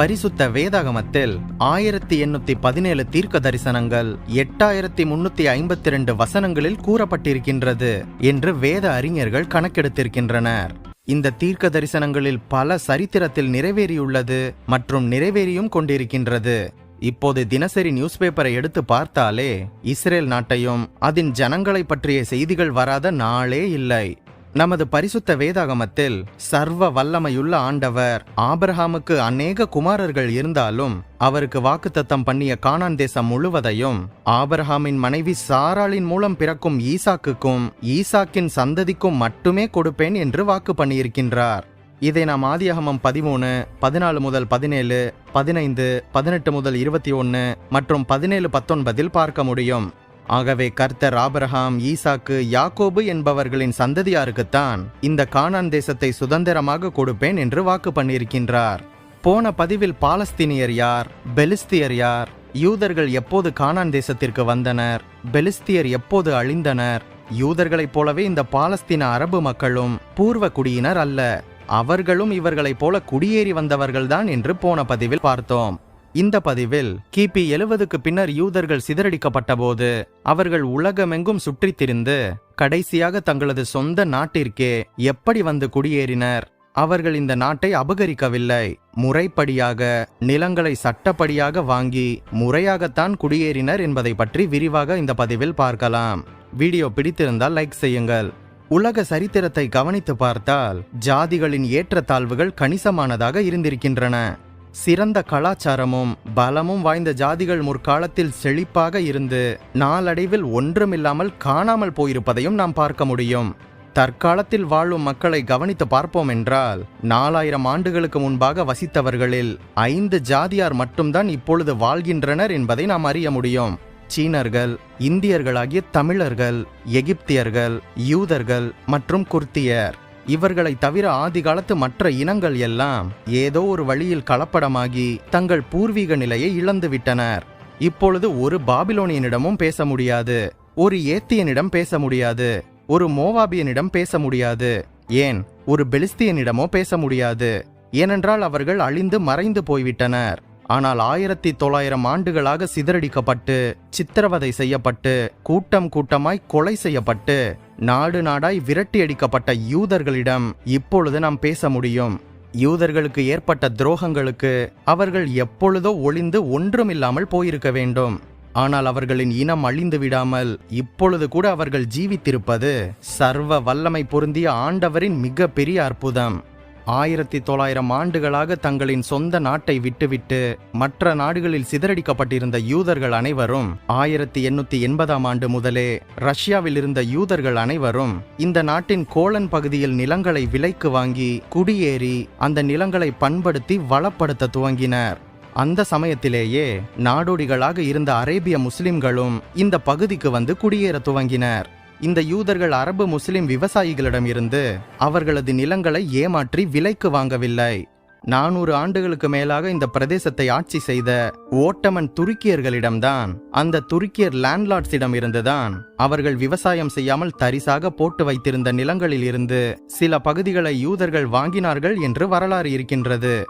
பரிசுத்த வேதாகமத்தில் ஆயிரத்தி எண்ணூத்தி பதினேழு தீர்க்க தரிசனங்கள் எட்டாயிரத்தி முன்னூத்தி ஐம்பத்தி ரெண்டு வசனங்களில் கூறப்பட்டிருக்கின்றது என்று வேத அறிஞர்கள் கணக்கெடுத்திருக்கின்றனர். இந்த தீர்க்க தரிசனங்களில் பல சரித்திரத்தில் நிறைவேறியுள்ளது மற்றும் நிறைவேறியும் கொண்டிருக்கின்றது. இப்போது தினசரி நியூஸ் பேப்பரை எடுத்து பார்த்தாலே இஸ்ரேல் நாட்டையும் அதன் ஜனங்களை பற்றிய செய்திகள் வராத நாளே இல்லை. நமது பரிசுத்த வேதாகமத்தில் சர்வ வல்லமையுள்ள ஆண்டவர் ஆபரஹாமுக்கு அநேக குமாரர்கள் இருந்தாலும் அவருக்கு வாக்குத்தத்தம் பண்ணிய கானான் தேசம் முழுவதையும் ஆபரஹாமின் மனைவி சாராளின் மூலம் பிறக்கும் ஈசாக்குக்கும் ஈசாக்கின் சந்ததிக்கும் மட்டுமே கொடுப்பேன் என்று வாக்கு பண்ணியிருக்கின்றார். இதை நாம் ஆதியகமம் பதிமூணு பதினாலு முதல் பதினேழு பதினைந்து பதினெட்டு முதல் இருபத்தி ஒன்று மற்றும் பதினேழு பத்தொன்பதில் பார்க்க முடியும். ஆகவே கர்த்தர் ஆபரஹாம் ஈசாக்கு யாக்கோபு என்பவர்களின் சந்ததியாருக்குத்தான் இந்த கானான் தேசத்தை சுதந்திரமாக கொடுப்பேன் என்று வாக்கு பண்ணியிருக்கின்றார். போன பதிவில் பாலஸ்தீனியர் யார்? பெலிஸ்தியர் யார்? யூதர்கள் எப்போது கானான் தேசத்திற்கு வந்தனர்? பெலிஸ்தியர் எப்போது அழிந்தனர்? யூதர்களைப் போலவே இந்த பாலஸ்தீன அரபு மக்களும் பூர்வ குடியினர் அல்ல. அவர்களும் இவர்களைப் போல குடியேறி வந்தவர்கள்தான் என்று போன பதிவில் பார்த்தோம். இந்த பதிவில் கிபி எழுவதுக்கு பின்னர் யூதர்கள் சிதறடிக்கப்பட்ட போது அவர்கள் உலகமெங்கும் சுற்றித் திரிந்து கடைசியாக தங்களது சொந்த நாட்டிற்கே எப்படி வந்து குடியேறினர்? அவர்கள் இந்த நாட்டை அபகரிக்கவில்லை. முறைப்படியாக நிலங்களை சட்டப்படியாக வாங்கி முறையாகத்தான் குடியேறினர் என்பதை பற்றி விரிவாக இந்த பதிவில் பார்க்கலாம். வீடியோ பிடித்திருந்தால் லைக் செய்யுங்கள். உலக சரித்திரத்தை கவனித்து பார்த்தால் ஜாதிகளின் ஏற்றத்தாழ்வுகள் கணிசமானதாக இருந்திருக்கின்றன. சிறந்த கலாச்சாரமும் பலமும் வாய்ந்த ஜாதிகள் முற்காலத்தில் செழிப்பாக இருந்து நாளடைவில் ஒன்றுமில்லாமல் காணாமல் போயிருப்பதையும் நாம் பார்க்க முடியும். தற்காலத்தில் வாழும் மக்களை கவனித்து பார்ப்போம் என்றால் நாலாயிரம் ஆண்டுகளுக்கு முன்பாக வசித்தவர்களில் ஐந்து ஜாதியார் மட்டும்தான் இப்பொழுது வாழ்கின்றனர் என்பதை நாம் அறிய முடியும். சீனர்கள் இந்தியர்களாகிய தமிழர்கள் எகிப்தியர்கள் யூதர்கள் மற்றும் குர்த்தியர். இவர்களை தவிர ஆதி காலத்து மற்ற இனங்கள் எல்லாம் ஏதோ ஒரு வழியில் கலப்படமாகி தங்கள் பூர்வீக நிலையை இழந்து விட்டனர் இப்பொழுது ஒரு பாபிலோனியனிடமும் பேச முடியாது. ஒரு ஏத்தியனிடம் பேச முடியாது. ஒரு மோவாபியனிடம் பேச முடியாது. ஏன்? ஒரு பெலிஸ்தியனிடமோ பேச முடியாது. ஏனென்றால் அவர்கள் அழிந்து மறைந்து போய்விட்டனர். ஆனால் ஆயிரத்தி தொள்ளாயிரம் ஆண்டுகளாக சிதறடிக்கப்பட்டு சித்திரவதை செய்யப்பட்டு கூட்டம் கூட்டமாய் கொலை செய்யப்பட்டு நாடு நாடாய் விரட்டி அடிக்கப்பட்ட யூதர்களிடம் இப்பொழுது நாம் பேச முடியும். யூதர்களுக்கு ஏற்பட்ட துரோகங்களுக்கு அவர்கள் எப்பொழுதோ ஒளிந்து ஒன்றுமில்லாமல் போயிருக்க வேண்டும். ஆனால் அவர்களின் இனம் அழிந்து விடாமல் இப்பொழுது கூட அவர்கள் ஜீவித்திருப்பது சர்வ வல்லமை பொருந்திய ஆண்டவரின் மிக பெரிய அற்புதம். ஆயிரத்தி தொள்ளாயிரம் ஆண்டுகளாக தங்களின் சொந்த நாட்டை விட்டுவிட்டு மற்ற நாடுகளில் சிதறடிக்கப்பட்டிருந்த யூதர்கள் அனைவரும் ஆயிரத்தி எண்ணூத்தி எண்பதாம் ஆண்டு முதலே ரஷ்யாவில் இருந்த யூதர்கள் அனைவரும் இந்த நாட்டின் கோலன் பகுதியில் நிலங்களை விலைக்கு வாங்கி குடியேறி அந்த நிலங்களை பண்படுத்தி வளப்படுத்த துவங்கினர். அந்த சமயத்திலேயே நாடோடிகளாக இருந்த அரேபிய முஸ்லிம்களும் இந்த பகுதிக்கு வந்து குடியேற துவங்கினர். இந்த யூதர்கள் அரபு முஸ்லிம் விவசாயிகளிடம் இருந்து அவர்களது நிலங்களை ஏமாற்றி விலைக்கு வாங்கவில்லை. நானூறு ஆண்டுகளுக்கு மேலாக இந்த பிரதேசத்தை ஆட்சி செய்த ஓட்டமன் துருக்கியர்களிடம்தான் அந்த துருக்கியர் லேண்ட்லார்ட்ஸிடம் இருந்துதான் அவர்கள் விவசாயம் செய்யாமல் தரிசாக போட்டு வைத்திருந்த நிலங்களில் இருந்து சில பகுதிகளை யூதர்கள் வாங்கினார்கள் என்று வரலாறு இருக்கின்றது.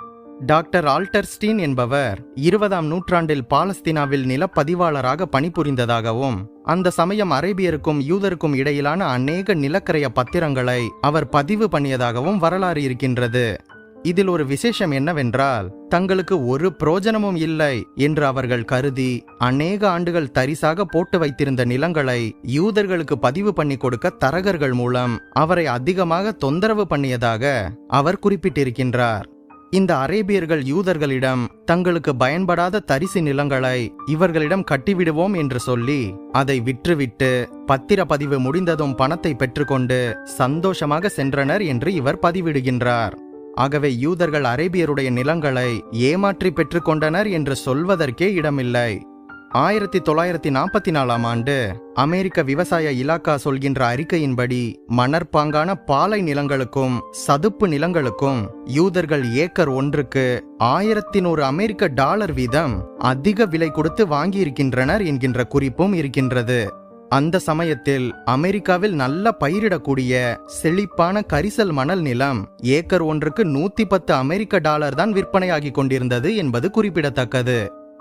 டாக்டர் ஆல்டர்ஸ்டீன் என்பவர் இருபதாம் நூற்றாண்டில் பாலஸ்தீனாவில் நிலப்பதிவாளராக பணிபுரிந்ததாகவும் அந்த சமயம் அரேபியருக்கும் யூதருக்கும் இடையிலான அநேக நிலக்கரைய பத்திரங்களை அவர் பதிவு பண்ணியதாகவும் வரலாறு இருக்கின்றது. இதில் ஒரு விசேஷம் என்னவென்றால் தங்களுக்கு ஒரு புரோஜனமும் இல்லை என்று அவர்கள் கருதி அநேக ஆண்டுகள் தரிசாக போட்டு வைத்திருந்த நிலங்களை யூதர்களுக்கு பதிவு பண்ணி கொடுக்க தரகர்கள் மூலம் அவரை அதிகமாக தொந்தரவு பண்ணியதாக அவர் குறிப்பிட்டிருக்கின்றார். இந்த அரேபியர்கள் யூதர்களிடம் தங்களுக்கு பயன்படாத தரிசு நிலங்களை இவர்களிடம் கட்டிவிடுவோம் என்று சொல்லி அதை விற்றுவிட்டு பத்திரப்பதிவு முடிந்ததும் பணத்தை பெற்றுக்கொண்டு சந்தோஷமாக சென்றனர் என்று இவர் பதிவிடுகின்றார். ஆகவே யூதர்கள் அரேபியருடைய நிலங்களை ஏமாற்றி பெற்றுக்கொண்டனர் என்று சொல்வதற்கே இடமில்லை. ஆயிரத்தி தொள்ளாயிரத்தி நாற்பத்தி நாலாம் ஆண்டு அமெரிக்க விவசாய இலாக்கா சொல்கின்ற அறிக்கையின்படி மணற்பாங்கான பாலை நிலங்களுக்கும் சதுப்பு நிலங்களுக்கும் யூதர்கள் ஏக்கர் ஒன்றுக்கு ஆயிரத்தி நூறு அமெரிக்க டாலர் வீதம் அதிக விலை கொடுத்து வாங்கியிருக்கின்றனர் என்கின்ற குறிப்பும் இருக்கின்றது. அந்த சமயத்தில் அமெரிக்காவில் நல்ல பயிரிடக்கூடிய செழிப்பான கரிசல் மணல் நிலம் ஏக்கர் ஒன்றுக்கு நூத்தி பத்து அமெரிக்க டாலர் தான் விற்பனையாகி கொண்டிருந்தது என்பது குறிப்பிடத்தக்கது.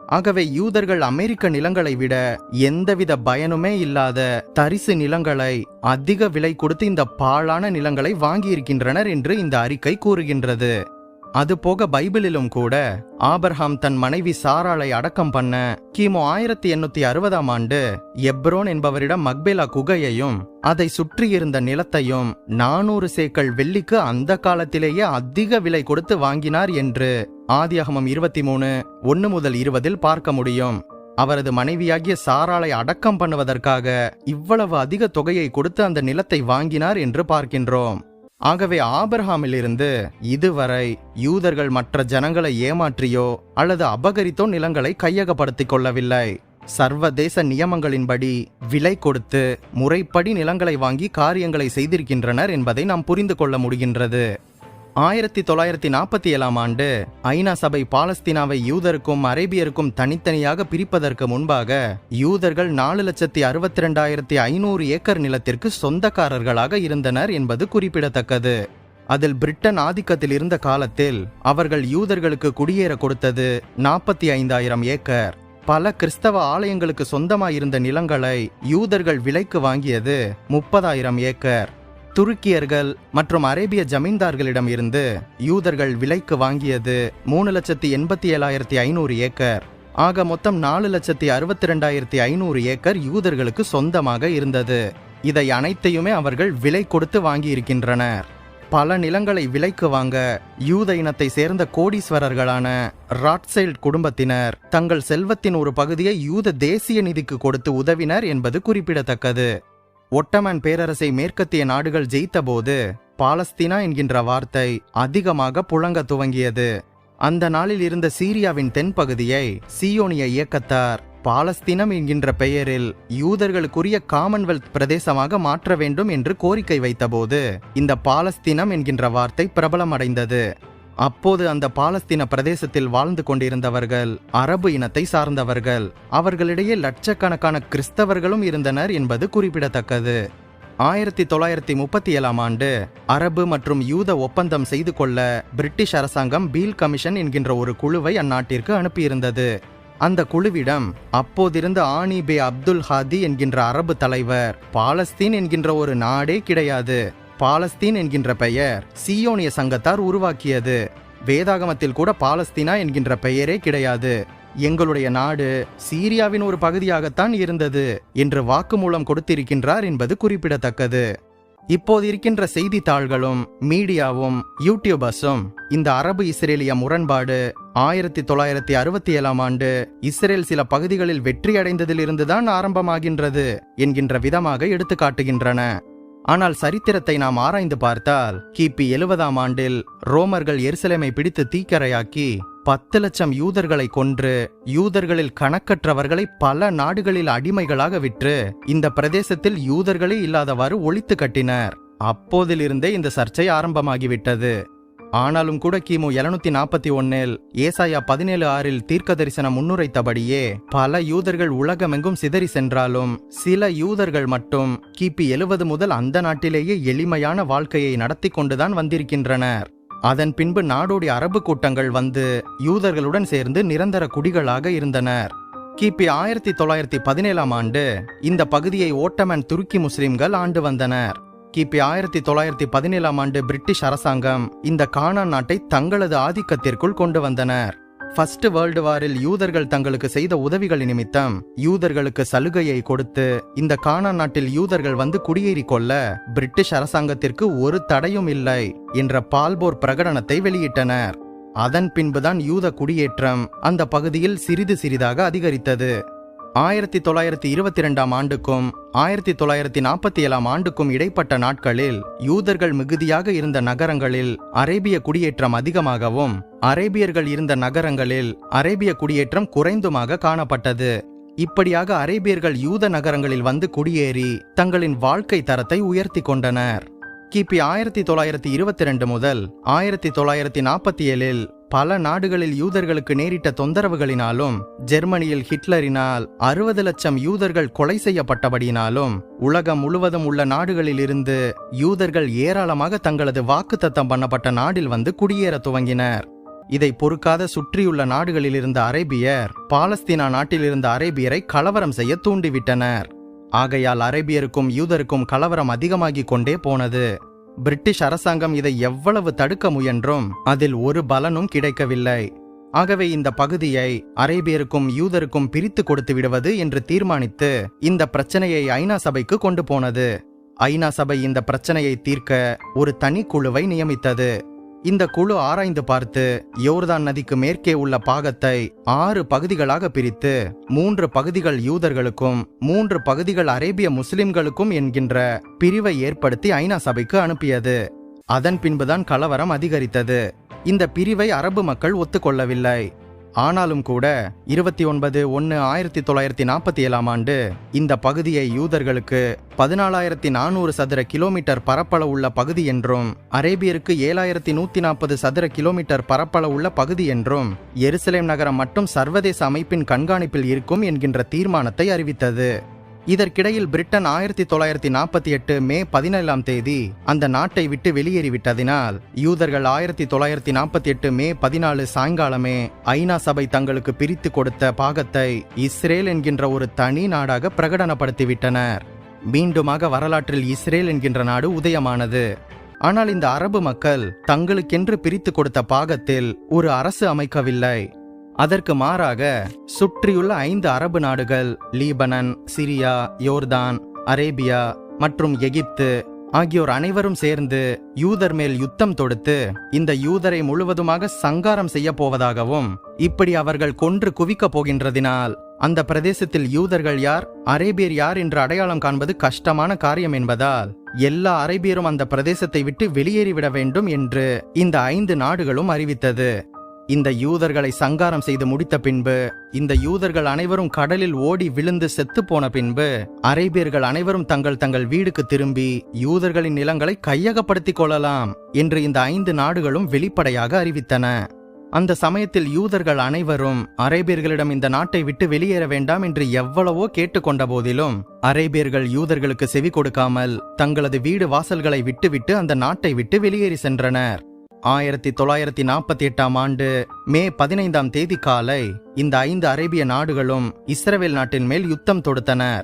ஆகவே யூதர்கள் அமெரிக்க நிலங்களை விட எந்தவித பயனுமே இல்லாத தரிசு நிலங்களை அதிக விலை கொடுத்து இந்த பாழான நிலங்களை வாங்கியிருக்கின்றனர் என்று இந்த அறிக்கை கூறுகின்றது. அதுபோக பைபிளிலும் கூட ஆபர்ஹாம் தன் மனைவி சாராளை அடக்கம் பண்ண கிமு ஆயிரத்தி எண்ணூத்தி அறுபதாம் ஆண்டு எப்ரோன் என்பவரிடம் மக்பேலா குகையையும் அதை சுற்றியிருந்த நிலத்தையும் நானூறு சேக்கள் வெள்ளிக்கு அந்த காலத்திலேயே அதிக விலை கொடுத்து வாங்கினார் என்று ஆதியாகமம் இருபத்தி மூணு ஒன்னு முதல் இருபதில் பார்க்க முடியும். அவரது மனைவியாகிய சாராளை அடக்கம் பண்ணுவதற்காக இவ்வளவு அதிக தொகையை கொடுத்து அந்த நிலத்தை வாங்கினார் என்று பார்க்கின்றோம். ஆகவே ஆபர்ஹாமிலிருந்து இதுவரை யூதர்கள் மற்ற ஜனங்களை ஏமாற்றியோ அல்லது அபகரித்தோ நிலங்களை கையகப்படுத்திக் கொள்ளவில்லை. சர்வதேச நியமங்களின்படி விலை கொடுத்து முறைப்படி நிலங்களை வாங்கி காரியங்களை செய்திருக்கின்றனர் என்பதை நாம் புரிந்து கொள்ள முடிகின்றது. ஆயிரத்தி தொள்ளாயிரத்தி நாற்பத்தி ஏழாம் ஆண்டு ஐநா சபை பாலஸ்தீனாவை யூதருக்கும் அரேபியருக்கும் தனித்தனியாக பிரிப்பதற்கு முன்பாக யூதர்கள் நாலு லட்சத்தி அறுபத்தி ரெண்டாயிரத்தி ஐநூறு ஏக்கர் நிலத்திற்கு சொந்தக்காரர்களாக இருந்தனர் என்பது குறிப்பிடத்தக்கது. அதில் பிரிட்டன் ஆதிக்கத்தில் இருந்த காலத்தில் அவர்கள் யூதர்களுக்கு குடியேற கொடுத்தது நாற்பத்தி ஐந்தாயிரம் ஏக்கர். பல கிறிஸ்தவ ஆலயங்களுக்கு சொந்தமாயிருந்த நிலங்களை யூதர்கள் விலைக்கு வாங்கியது முப்பதாயிரம் ஏக்கர். துருக்கியர்கள் மற்றும் அரேபிய ஜமீன்தார்களிடம் இருந்து யூதர்கள் விலைக்கு வாங்கியது மூணு லட்சத்தி எண்பத்தி ஏழாயிரத்தி ஐநூறு ஏக்கர். ஆக மொத்தம் நாலு லட்சத்தி அறுபத்தி ரெண்டாயிரத்தி ஐநூறு ஏக்கர் யூதர்களுக்கு சொந்தமாக இருந்தது. இதை அனைத்தையுமே அவர்கள் விலை கொடுத்து வாங்கியிருக்கின்றனர். பல நிலங்களை விலைக்கு வாங்க யூத இனத்தை சேர்ந்த கோடீஸ்வரர்களான ராட்சைல்ட் குடும்பத்தினர் தங்கள் செல்வத்தின் ஒரு பகுதியை யூத தேசிய நிதிக்கு கொடுத்து உதவினர் என்பது குறிப்பிடத்தக்கது. ஒட்டமன் பேரரசை மேற்கத்திய நாடுகள் ஜெயித்தபோது பாலஸ்தீனா என்கின்ற வார்த்தை அதிகமாக புழங்க துவங்கியது. அந்த நாளில் இருந்த சீரியாவின் தென்பகுதியை சியோனிய இயக்கத்தார் பாலஸ்தீனம் என்கின்ற பெயரில் யூதர்களுக்குரிய காமன்வெல்த் பிரதேசமாக மாற்ற வேண்டும் என்று கோரிக்கை வைத்தபோது இந்த பாலஸ்தீனம் என்கின்ற வார்த்தை பிரபலமடைந்தது. அப்போது அந்த பாலஸ்தீன பிரதேசத்தில் வாழ்ந்து கொண்டிருந்தவர்கள் அரபு இனத்தை சார்ந்தவர்கள் அவர்களிடையே லட்சக்கணக்கான கிறிஸ்தவர்களும் இருந்தனர் என்பது குறிப்பிடத்தக்கது. ஆயிரத்தி தொள்ளாயிரத்தி முப்பத்தி ஏழாம் ஆண்டு அரபு மற்றும் யூத ஒப்பந்தம் செய்து கொள்ள பிரிட்டிஷ் அரசாங்கம் பீல் கமிஷன் என்கின்ற ஒரு குழுவை அந்நாட்டிற்கு அனுப்பியிருந்தது. அந்த குழுவிடம் அப்போதிருந்த ஆனி பே அப்துல் ஹாதி என்கின்ற அரபு தலைவர் பாலஸ்தீன் என்கின்ற ஒரு நாடே கிடையாது. பாலஸ்தீன் என்கின்ற பெயர் சியோனிய சங்கத்தார் உருவாக்கியது. வேதாகமத்தில் கூட பாலஸ்தீனா என்கின்ற பெயரே கிடையாது. எங்களுடைய நாடு சீரியாவின் ஒரு பகுதியாகத்தான் இருந்தது என்று வாக்குமூலம் கொடுத்திருக்கின்றார் என்பது குறிப்பிடத்தக்கது. இப்போது இருக்கின்ற செய்தித்தாள்களும் மீடியாவும் யூடியூபர்ஸும் இந்த அரபு இஸ்ரேலிய முரண்பாடு ஆயிரத்தி தொள்ளாயிரத்தி அறுபத்தி ஏழாம் ஆண்டு இஸ்ரேல் சில பகுதிகளில் வெற்றி அடைந்ததிலிருந்துதான் ஆரம்பமாகின்றது என்கின்ற விதமாக எடுத்து காட்டுகின்றன ஆனால் சரித்திரத்தை நாம் ஆராய்ந்து பார்த்தால் கிபி எழுபதாம் ஆண்டில் ரோமர்கள் எருசலேமை பிடித்து தீக்கரையாக்கி பத்து லட்சம் யூதர்களை கொன்று யூதர்களில் கணக்கற்றவர்களை பல நாடுகளில் அடிமைகளாக விற்று இந்த பிரதேசத்தில் யூதர்களே இல்லாதவாறு ஒழித்து கட்டினர். அப்போதிலிருந்தே இந்த சர்ச்சை ஆரம்பமாகிவிட்டது. ஆனாலும் கூட கிமு எழுநூத்தி நாற்பத்தி ஒன்னில் ஏசாயா பதினேழு ஆறில் தீர்க்க தரிசனம் முன்னுரைத்தபடியே பல யூதர்கள் உலகமெங்கும் சிதறி சென்றாலும் சில யூதர்கள் மட்டும் கிபி எழுவது முதல் அந்த நாட்டிலேயே எளிமையான வாழ்க்கையை நடத்தி கொண்டுதான் வந்திருக்கின்றனர். அதன் பின்பு நாடோடி அரபு கூட்டங்கள் வந்து யூதர்களுடன் சேர்ந்து நிரந்தர குடிகளாக இருந்தனர். கிபி ஆயிரத்தி தொள்ளாயிரத்தி பதினேழாம் ஆண்டு இந்த பகுதியை ஓட்டமன் துருக்கி முஸ்லிம்கள் ஆண்டு வந்தனர். கிபி ஆயிரத்தி தொள்ளாயிரத்தி பதினேழாம் ஆண்டு பிரிட்டிஷ் அரசாங்கம் இந்த கானா நாட்டை தங்களது ஆதிக்கத்திற்குள் கொண்டு வந்தனர். ஃபர்ஸ்ட் வேர்ல்டு வாரில் யூதர்கள் தங்களுக்கு செய்த உதவிகள் நிமித்தம் யூதர்களுக்கு சலுகையை கொடுத்து இந்த கானா நாட்டில் யூதர்கள் வந்து குடியேறி கொள்ள பிரிட்டிஷ் அரசாங்கத்திற்கு ஒரு தடையும் இல்லை என்ற பால்போர் பிரகடனத்தை வெளியிட்டனர். அதன் பின்புதான் யூத குடியேற்றம் அந்த பகுதியில் சிறிது சிறிதாக அதிகரித்தது. ஆயிரத்தி தொள்ளாயிரத்தி இருபத்தி ரெண்டாம் ஆண்டுக்கும் ஆயிரத்தி தொள்ளாயிரத்தி நாற்பத்தி ஏழாம் ஆண்டுக்கும் இடைப்பட்ட நாட்களில் யூதர்கள் மிகுதியாக இருந்த நகரங்களில் அரேபிய குடியேற்றம் அதிகமாகவும் அரேபியர்கள் இருந்த நகரங்களில் அரேபிய குடியேற்றம் குறைந்துமாக காணப்பட்டது. இப்படியாக அரேபியர்கள் யூத நகரங்களில் வந்து குடியேறி தங்களின் வாழ்க்கை தரத்தை உயர்த்தி கொண்டனர். கிபி ஆயிரத்தி தொள்ளாயிரத்தி இருபத்தி ரெண்டு முதல் ஆயிரத்தி தொள்ளாயிரத்தி நாற்பத்தி ஏழில் பல நாடுகளில் யூதர்களுக்கு நேரிட்ட தொந்தரவுகளினாலும் ஜெர்மனியில் ஹிட்லரினால் அறுபது லட்சம் யூதர்கள் கொலை செய்யப்பட்டபடியினாலும் உலகம் முழுவதும் உள்ள நாடுகளில் இருந்து யூதர்கள் ஏராளமாக தங்களது வாக்குத்தத்தம் பண்ணப்பட்ட நாடில் வந்து குடியேற துவங்கினர். இதை பொறுக்காத சுற்றியுள்ள நாடுகளில் இருந்த அரேபியர் பாலஸ்தீனா நாட்டில் இருந்த அரேபியரை கலவரம் செய்ய தூண்டிவிட்டனர். ஆகையால் அரேபியருக்கும் யூதருக்கும் கலவரம் அதிகமாகிக் கொண்டே போனது. பிரிட்டிஷ் அரசாங்கம் இதை எவ்வளவு தடுக்க முயன்றும் அதில் ஒரு பலனும் கிடைக்கவில்லை. ஆகவே இந்த பகுதியை அரேபியருக்கும் யூதருக்கும் பிரித்து கொடுத்து விடுவது என்று தீர்மானித்து இந்த பிரச்சனையை ஐநா சபைக்கு கொண்டு போனது. ஐநா சபை இந்த பிரச்சனையை தீர்க்க ஒரு தனி குழுவை நியமித்தது. இந்த குழு ஆராய்ந்து பார்த்து யோர்தான் நதிக்கு மேற்கே உள்ள பாகத்தை ஆறு பகுதிகளாக பிரித்து மூன்று பகுதிகள் யூதர்களுக்கும் மூன்று பகுதிகள் அரேபிய முஸ்லிம்களுக்கும் என்கின்ற பிரிவை ஏற்படுத்தி ஐநா சபைக்கு அனுப்பியது. அதன் பின்புதான் கலவரம் அதிகரித்தது. இந்த பிரிவை அரபு மக்கள் ஒத்துக்கொள்ளவில்லை. ஆனாலும் கூட இருபத்தி ஒன்பது ஒன்று ஆயிரத்தி தொள்ளாயிரத்தி நாற்பத்தி ஏழாம் ஆண்டு இந்த பகுதியை யூதர்களுக்கு பதினாலாயிரத்தி நானூறு சதுர கிலோமீட்டர் பரப்பளவுள்ள பகுதி என்றும் அரேபியருக்கு ஏழாயிரத்தி நூற்றி நாற்பது சதுர கிலோமீட்டர் பரப்பளவுள்ள பகுதி என்றும் எருசலேம் நகரம் மட்டும் சர்வதேச அமைப்பின் கண்காணிப்பில் இருக்கும் என்கின்ற தீர்மானத்தை அறிவித்தது. இதற்கிடையில் பிரிட்டன் ஆயிரத்தி தொள்ளாயிரத்தி நாற்பத்தி எட்டு மே பதினேழாம் தேதி அந்த நாட்டை விட்டு வெளியேறிவிட்டதினால் யூதர்கள் ஆயிரத்தி தொள்ளாயிரத்தி நாற்பத்தி எட்டு மே பதினாலு சாயங்காலமே ஐநா சபை தங்களுக்கு பிரித்து கொடுத்த பாகத்தை இஸ்ரேல் என்கின்ற ஒரு தனி நாடாக பிரகடனப்படுத்திவிட்டனர். மீண்டுமாக வரலாற்றில் இஸ்ரேல் என்கின்ற நாடு உதயமானது. ஆனால் இந்த அரபு மக்கள் தங்களுக்கென்று பிரித்து கொடுத்த பாகத்தில் ஒரு அரசு அமைக்கவில்லை. அதற்கு மாறாக சுற்றியுள்ள ஐந்து அரபு நாடுகள் லீபனன் சிரியா யோர்தான் அரேபியா மற்றும் எகிப்து ஆகியோர் அனைவரும் சேர்ந்து யூதர் மேல் யுத்தம் தொடுத்து இந்த யூதரை முழுவதுமாக சங்காரம் செய்ய போவதாகவும் இப்படி அவர்கள் கொன்று குவிக்கப் போகின்றதினால் அந்த பிரதேசத்தில் யூதர்கள் யார் அரேபியர் யார் என்று அடையாளம் காண்பது கஷ்டமான காரியம் என்பதால் எல்லா அரேபியரும் அந்த பிரதேசத்தை விட்டு வெளியேறிவிட வேண்டும் என்று இந்த ஐந்து நாடுகளும் அறிவித்தது. இந்த யூதர்களை சங்காரம் செய்து முடித்த பின்பு இந்த யூதர்கள் அனைவரும் கடலில் ஓடி விழுந்து செத்து போன பின்பு அரேபியர்கள் அனைவரும் தங்கள் தங்கள் வீடுக்கு திரும்பி யூதர்களின் நிலங்களை கையகப்படுத்திக் கொள்ளலாம் என்று இந்த ஐந்து நாடுகளும் வெளிப்படையாக அறிவித்தன. அந்த சமயத்தில் யூதர்கள் அனைவரும் அரேபியர்களிடம் இந்த நாட்டை விட்டு வெளியேற வேண்டாம் என்று எவ்வளவோ கேட்டுக்கொண்ட போதிலும் அரேபியர்கள் யூதர்களுக்கு செவி கொடுக்காமல் தங்களது வீடு வாசல்களை விட்டுவிட்டு அந்த நாட்டை விட்டு வெளியேறி சென்றனர். ஆயிரத்தி தொள்ளாயிரத்தி நாற்பத்தி எட்டாம் ஆண்டு மே பதினைந்தாம் தேதி காலை இந்த ஐந்து அரேபிய நாடுகளும் இஸ்ரேல் நாட்டின் மேல் யுத்தம் தொடுத்தனர்.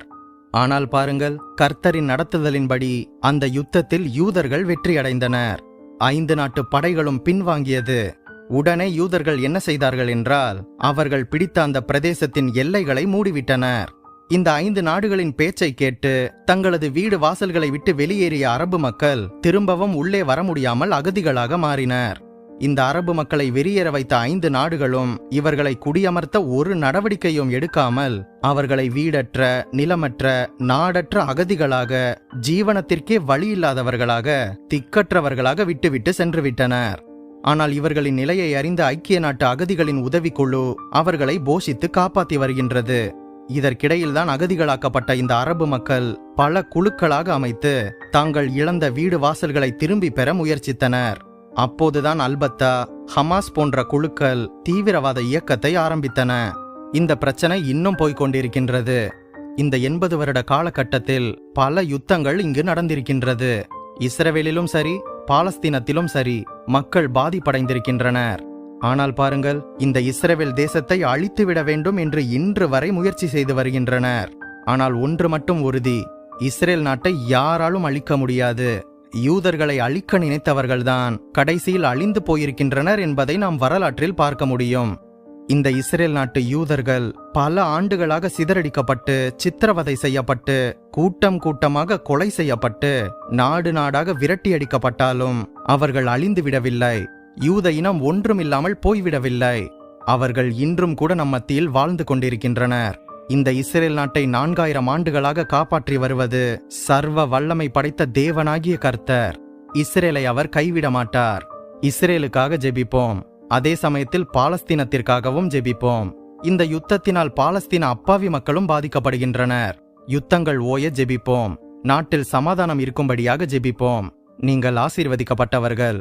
ஆனால் பாருங்கள் கர்த்தரின் நடத்துதலின்படி அந்த யுத்தத்தில் யூதர்கள் வெற்றியடைந்தனர். ஐந்து நாட்டு படைகளும் பின்வாங்கியது. உடனே யூதர்கள் என்ன செய்தார்கள் என்றால் அவர்கள் பிடித்த அந்த பிரதேசத்தின் எல்லைகளை மூடிவிட்டனர். இந்த ஐந்து நாடுகளின் பேச்சை கேட்டு தங்களது வீடு வாசல்களை விட்டு வெளியேறிய அரபு மக்கள் திரும்பவும் உள்ளே வர முடியாமல் அகதிகளாக மாறினர். இந்த அரபு மக்களை வெறியேற வைத்த ஐந்து நாடுகளும் இவர்களை குடியமர்த்த ஒரு நடவடிக்கையும் எடுக்காமல் அவர்களை வீடற்ற நிலமற்ற நாடற்ற அகதிகளாக ஜீவனத்திற்கே வழியில்லாதவர்களாக திக்கற்றவர்களாக விட்டுவிட்டு சென்றுவிட்டனர். ஆனால் இவர்களின் நிலையை அறிந்த ஐக்கிய நாட்டு அகதிகளின் உதவிக்குழு அவர்களை போஷித்து காப்பாற்றி வருகின்றது. இதற்கிடையில்தான் அகதிகளாக்கப்பட்ட இந்த அரபு மக்கள் பல குழுக்களாக அமைத்து தாங்கள் இழந்த வீடு வாசல்களை திரும்பி பெற முயற்சித்தனர். அப்போதுதான் அல்பத்தா ஹமாஸ் போன்ற குழுக்கள் தீவிரவாத இயக்கத்தை ஆரம்பித்தன. இந்த பிரச்சனை இன்னும் போய்க் கொண்டிருக்கின்றது. இந்த எண்பது வருட காலகட்டத்தில் பல யுத்தங்கள் இங்கு நடந்திருக்கின்றது. இஸ்ரவேலிலும் சரி பாலஸ்தீனத்திலும் சரி மக்கள் பாதிப்படைந்திருக்கின்றனர். ஆனால் பாருங்கள் இந்த இஸ்ரேவேல் தேசத்தை அழித்துவிட வேண்டும் என்று இன்று வரை முயற்சி செய்து வருகின்றனர். ஆனால் ஒன்று மட்டும் உறுதி இஸ்ரேல் நாட்டை யாராலும் அழிக்க முடியாது. யூதர்களை அழிக்க நினைத்தவர்கள்தான் கடைசியில் அழிந்து போயிருக்கின்றனர் என்பதை நாம் வரலாற்றில் பார்க்க முடியும். இந்த இஸ்ரேல் நாட்டு யூதர்கள் பல ஆண்டுகளாக சிதறடிக்கப்பட்டு சித்திரவதை செய்யப்பட்டு கூட்டம் கூட்டமாக கொலை செய்யப்பட்டு நாடு நாடாக விரட்டி அடிக்கப்பட்டாலும் அவர்கள் அழிந்து விடவில்லை யூத இனம் ஒன்றுமில்லாமல் போய்விடவில்லை. அவர்கள் இன்றும் கூட நம் மத்தியில் வாழ்ந்து கொண்டிருக்கின்றனர். இந்த இஸ்ரேல் நாட்டை நான்காயிரம் ஆண்டுகளாக காப்பாற்றி வருவது சர்வ வல்லமை படைத்த தேவனாகிய கர்த்தர். இஸ்ரேலை அவர் கைவிட மாட்டார். இஸ்ரேலுக்காக ஜெபிப்போம். அதே சமயத்தில் பாலஸ்தீனத்திற்காகவும் ஜெபிப்போம். இந்த யுத்தத்தினால் பாலஸ்தீன அப்பாவி மக்களும் பாதிக்கப்படுகின்றனர். யுத்தங்கள் ஓய ஜெபிப்போம். நாட்டில் சமாதானம் இருக்கும்படியாக ஜெபிப்போம். நீங்கள் ஆசீர்வதிக்கப்பட்டவர்கள்.